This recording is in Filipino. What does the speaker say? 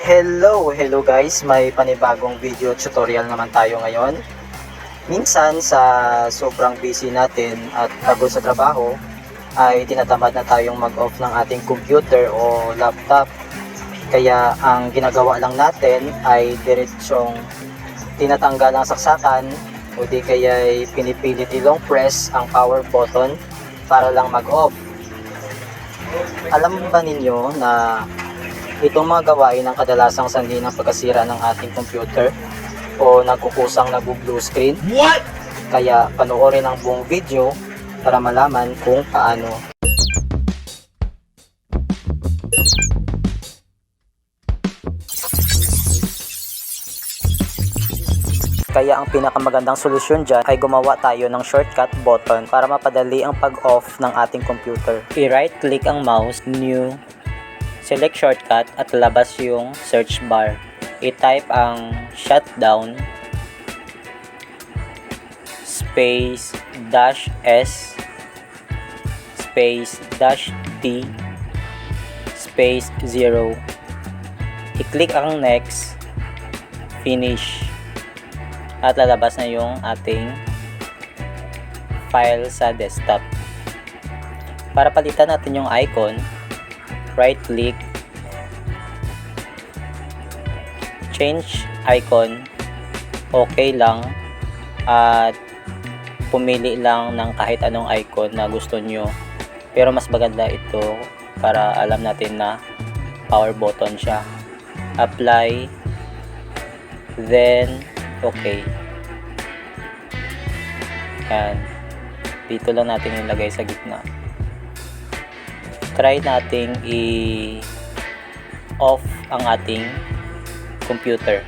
Hello, hello guys. May panibagong video tutorial naman tayo ngayon. Minsan sa sobrang busy natin at pagod sa trabaho ay tinatamad na tayong mag-off ng ating computer o laptop. Kaya ang ginagawa lang natin ay diretsong tinatanggal ang saksakan o di kaya ay pinipilit ilong press ang power button para lang mag-off. Alam ba ninyo na Itong mga gawain ang kadalasang sanhi ng pagkasira ng ating computer o nagkukusang nag-blue screen. What? Kaya panoorin ang buong video para malaman kung paano. Kaya ang pinakamagandang solusyon dyan ay gumawa tayo ng shortcut button para mapadali ang pag-off ng ating computer. I-right click ang mouse, new, select shortcut at labas yung search bar. I-type ang shutdown space dash S space dash T space 0 i-click ang next finish. At lalabas na yung ating file sa desktop. Para palitan natin yung icon right click change icon okay lang at pumili lang ng kahit anong icon na gusto nyo. Pero mas maganda ito para alam natin na power button siya. Apply then okay yan. Dito lang natin ilagay sa gitna try nating i off ang ating computer